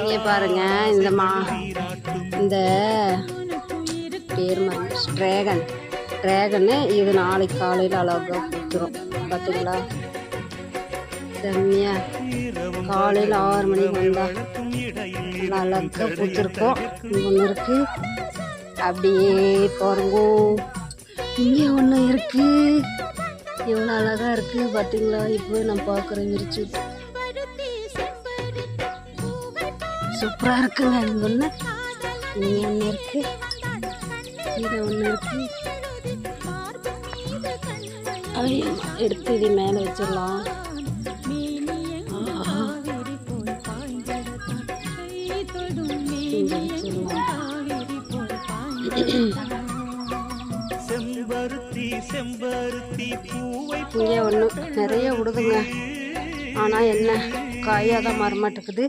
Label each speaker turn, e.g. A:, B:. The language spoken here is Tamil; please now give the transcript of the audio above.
A: இங்கே பாருங்க இந்த மா இந்த பேர் ட்ராகன் ட்ராகனு இது நாளைக்கு காலையில் அழகாக கொடுத்துரும். பார்த்தீங்களா? செம்மையா. காலையில் ஆறு மணிக்கு வந்தால் நல்லா அழகாக பூத்திருக்கோம் ஒன்று இருக்குது அப்படியே பாருங்கோ. இங்கே ஒன்று இருக்குது எவ்வளோ அழகாக இருக்குது பார்த்தீங்களா? இப்போ நான் பார்க்குறேன் விரிச்சு. விட்டு சூப்பராக இருக்குங்க அது ஒன்று இங்கே ஒன்று இருக்குது இது ஒன்று இருக்குது எடுத்து இது மேலே வச்சிடலாம்.
B: செம்பருத்தி செம்பருத்தி பூவை
A: இங்கே ஒன்று நிறைய விடுதுங்க ஆனால் என்ன? காயாக தான் மாற மாட்டேங்குது